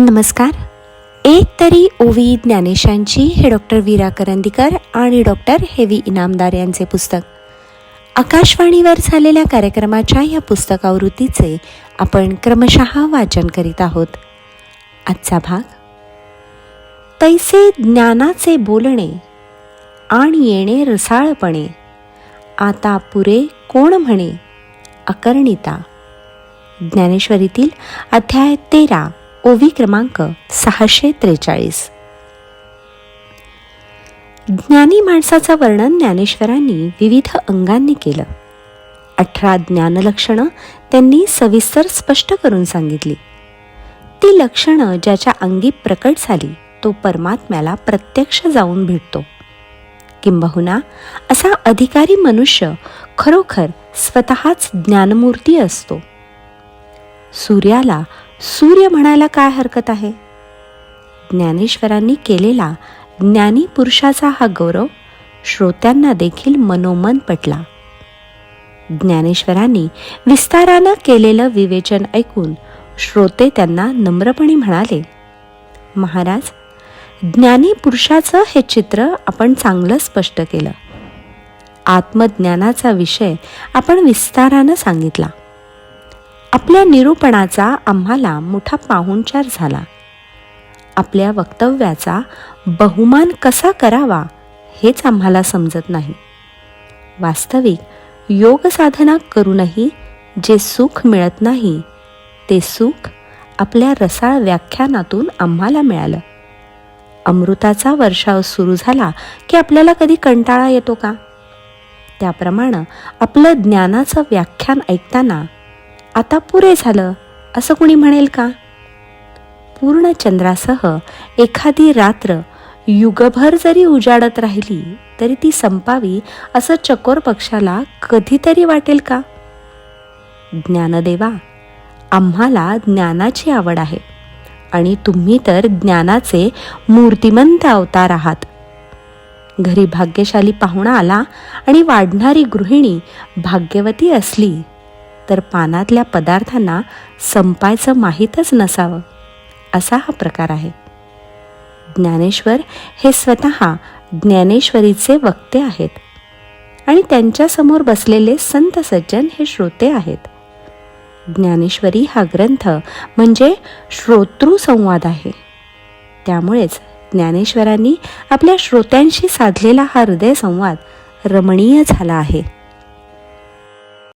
नमस्कार. एक तरी ओवी ज्ञानेशांची हे डॉक्टर वीरा करंदीकर आणि डॉक्टर हेवी इनामदार यांचे पुस्तक. आकाशवाणीवर झालेल्या कार्यक्रमाच्या या पुस्तकावृत्तीचे आपण क्रमशः वाचन करीत आहोत. आजचा भाग तैसे ज्ञानाचे बोलणे आणि येणे रसाळपणे. आता पुरे कोण म्हणे? अकर्णिता. ज्ञानेश्वरीतील अध्याय तेरा. ओवी क्रमांक सहाशे त्रेचाळीस ज्ञानी माणसाचं वर्णन ज्ञानेश्वरांनी विविध अंगांनी केलं अठरा ज्ञानलक्षणं त्यांनी सविस्तर स्पष्ट करून सांगितली ती लक्षणं ज्याच्या अंगी प्रकट झाली तो परमात्म्याला प्रत्यक्ष जाऊन भेटतो किंबहुना असा अधिकारी मनुष्य खरोखर स्वतःच ज्ञानमूर्ती असतो सूर्याला सूर्य म्हणायला काय हरकत आहे? ज्ञानेश्वरांनी केलेला ज्ञानी पुरुषाचा हा गौरव श्रोत्यांना देखील मनोमन पटला. ज्ञानेश्वरांनी विस्तारानं केलेलं विवेचन ऐकून श्रोते त्यांना नम्रपणे म्हणाले महाराज ज्ञानी पुरुषाचं हे चित्र आपण चांगलं स्पष्ट केलं. आत्मज्ञानाचा विषय आपण विस्तारानं सांगितला. आपल्या निरूपणाचा आम्हाला मोठा पाहुणचार झाला. आपल्या वक्तव्याचा बहुमान कसा करावा हेच आम्हाला समजत नाही. वास्तविक योग साधना करूनही जे सुख मिळत नाही ते सुख आपल्या रसाळ व्याख्यानातून आम्हाला मिळालं. अमृताचा वर्षाव सुरू झाला की आपल्याला कधी कंटाळा येतो का? त्याप्रमाणे आपलं ज्ञानाचं व्याख्यान ऐकताना आता पुरे झालं असं कुणी म्हणेल का? पूर्ण चंद्रासह एखादी रात्र युगभर जरी उजाडत राहिली तरी ती संपावी असं चकोर पक्षाला कधीतरी वाटेल का? ज्ञानदेवा आम्हाला ज्ञानाची आवड आहे आणि तुम्ही तर ज्ञानाचे मूर्तिमंत अवतार आहात. घरी भाग्यशाली पाहुणा आला आणि वाढणारी गृहिणी भाग्यवती असली तर पानातल्या पदार्थांना संपायचं माहीतच नसावं. असा हा प्रकार आहे. ज्ञानेश्वर हे स्वतः ज्ञानेश्वरीचे वक्ते आहेत आणि त्यांच्यासमोर बसलेले संत सज्जन हे श्रोते आहेत. ज्ञानेश्वरी हा ग्रंथ म्हणजे श्रोतृसंवाद आहे. त्यामुळेच ज्ञानेश्वरांनी आपल्या श्रोत्यांशी साधलेला हा हृदय संवाद रमणीय झाला आहे.